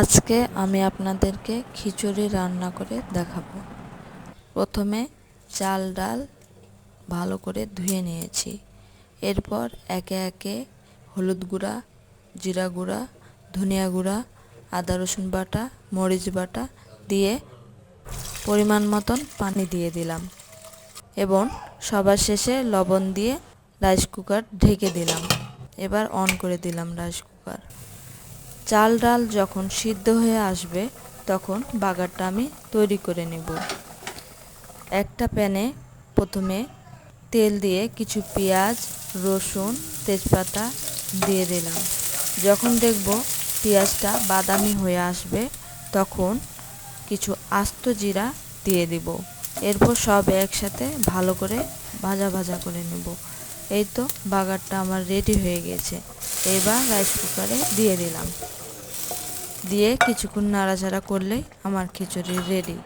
আজকে আমি আপনাদেরকে খিচুড়ি রান্না করে দেখাবো। প্রথমে চাল ডাল ভালো করে ধুয়ে নিয়েছি। এরপর একে একে হলুদ গুঁড়া, জিরা গুঁড়া, ধনিয়া গুঁড়া, আদা রসুন বাটা, মরিচ বাটা দিয়ে পরিমাণ মতন পানি দিয়ে দিলাম এবং সবার শেষে লবণ দিয়ে রাইস কুকার ঢেকে দিলাম। এবার অন করে দিলাম রাইস কুকার। চাল ডাল যখন সিদ্ধ হয়ে আসবে, তখন বাগারটা আমি তৈরি করে নেব। একটা প্যানে প্রথমে তেল দিয়ে কিছু পেঁয়াজ, রসুন, তেজপাতা দিয়ে দিলাম। যখন দেখব পেঁয়াজটা বাদামি হয়ে আসবে, তখন কিছু আস্ত জিরা দিয়ে দিব। এরপর সব একসাথে ভালো করে ভাজা ভাজা করে নেব। এই তো বাগারটা আমার রেডি হয়ে গেছে। এবার রাইস কুকারে দিয়ে দিলাম। দিয়ে কিছুক্ষণ নাড়াচাড়া করলেই আমার খিচুড়ি রেডি